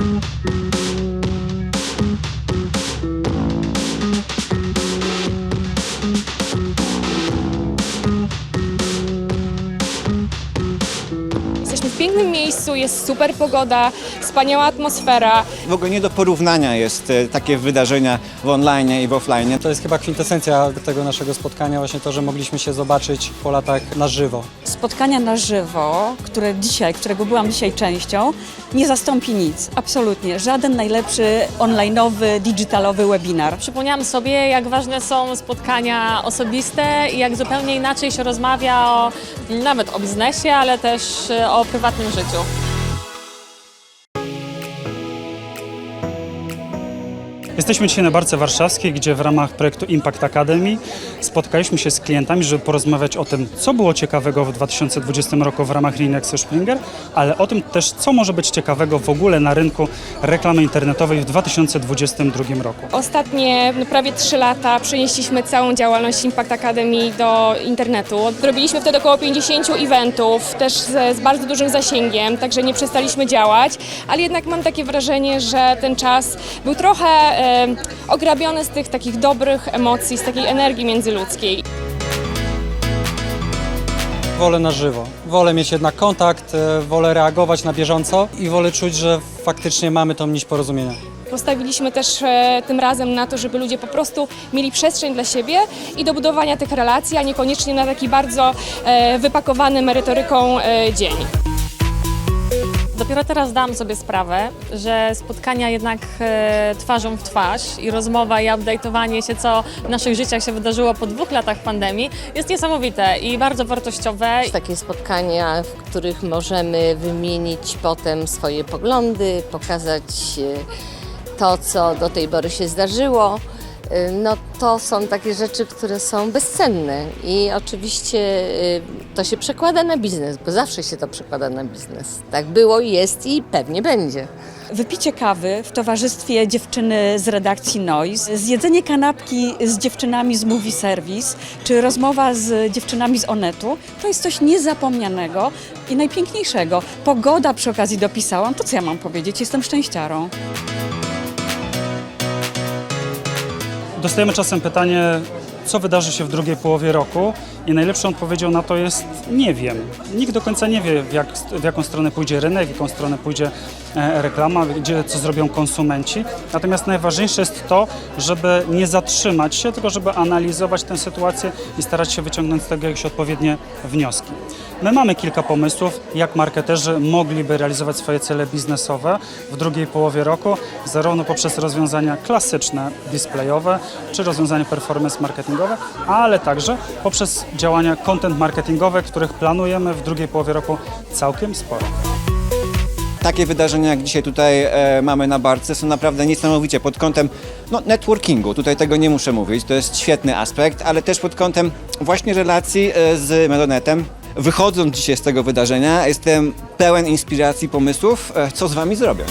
Jesteśmy pięknym miejscu, jest super pogoda, wspaniała atmosfera. W ogóle nie do porównania jest e, takie wydarzenia w online i w offline. To jest chyba kwintesencja tego naszego spotkania, właśnie to, że mogliśmy się zobaczyć po latach na żywo. Spotkania na żywo, które dzisiaj, którego byłam dzisiaj częścią, nie zastąpi nic. Absolutnie. Żaden najlepszy online'owy, digitalowy webinar. Przypomniałam sobie, jak ważne są spotkania osobiste i jak zupełnie inaczej się rozmawia o, nawet o biznesie, ale też e, o prywatnym 深秋 Jesteśmy dzisiaj na Barce Warszawskiej, gdzie w ramach projektu Impact Academy spotkaliśmy się z klientami, żeby porozmawiać o tym, co było ciekawego w 2020 roku w ramach Axel Springer, ale o tym też, co może być ciekawego w ogóle na rynku reklamy internetowej w 2022 roku. Ostatnie prawie 3 lata przenieśliśmy całą działalność Impact Academy do internetu. Robiliśmy wtedy około 50 eventów, też z, z bardzo dużym zasięgiem, także nie przestaliśmy działać, ale jednak mam takie wrażenie, że ten czas był trochę e, ograbiony z tych takich dobrych emocji, z takiej energii międzyludzkiej. Wolę na żywo. Wolę mieć jednak kontakt, e, wolę reagować na bieżąco i wolę czuć, że faktycznie mamy tą nić porozumienia. Postawiliśmy też e, tym razem na to, żeby ludzie po prostu mieli przestrzeń dla siebie i do budowania tych relacji, a niekoniecznie na taki bardzo e, wypakowany merytoryką e, dzień. Dopiero teraz zdałam sobie sprawę, że spotkania jednak e, twarzą w twarz i rozmowa i update'owanie się, co w naszych życiach się wydarzyło po dwóch latach pandemii, jest niesamowite i bardzo wartościowe. Takie spotkania, w których możemy wymienić potem swoje poglądy, pokazać e, to, co do tej pory się zdarzyło. E, No to są takie rzeczy, które są bezcenne i oczywiście e, to się przekłada na biznes, bo zawsze się to przekłada na biznes. Tak było, jest i pewnie będzie. Wypicie kawy w towarzystwie dziewczyny z redakcji Noise, zjedzenie kanapki z dziewczynami z Movie Service, czy rozmowa z dziewczynami z Onetu, to jest coś niezapomnianego i najpiękniejszego. Pogoda przy okazji dopisałam, to co ja mam powiedzieć, jestem szczęściarą. Dostajemy czasem pytanie, co wydarzy się w drugiej połowie roku i najlepszą odpowiedzią na to jest nie wiem. Nikt do końca nie wie, w, jak, w jaką stronę pójdzie rynek, w jaką stronę pójdzie reklama, gdzie, co zrobią konsumenci. Natomiast najważniejsze jest to, żeby nie zatrzymać się, tylko żeby analizować tę sytuację i starać się wyciągnąć z tego jakieś odpowiednie wnioski. My mamy kilka pomysłów, jak marketerzy mogliby realizować swoje cele biznesowe w drugiej połowie roku, zarówno poprzez rozwiązania klasyczne, displayowe, czy rozwiązania performance marketingowe, ale także poprzez działania content marketingowe, których planujemy w drugiej połowie roku całkiem sporo. Takie wydarzenia, jak dzisiaj tutaj e, mamy na barce, są naprawdę niesamowicie pod kątem no, networkingu. Tutaj tego nie muszę mówić, to jest świetny aspekt, ale też pod kątem właśnie relacji e, z Melonetem. Wychodząc dzisiaj z tego wydarzenia, jestem pełen inspiracji, pomysłów, e, co z Wami zrobię.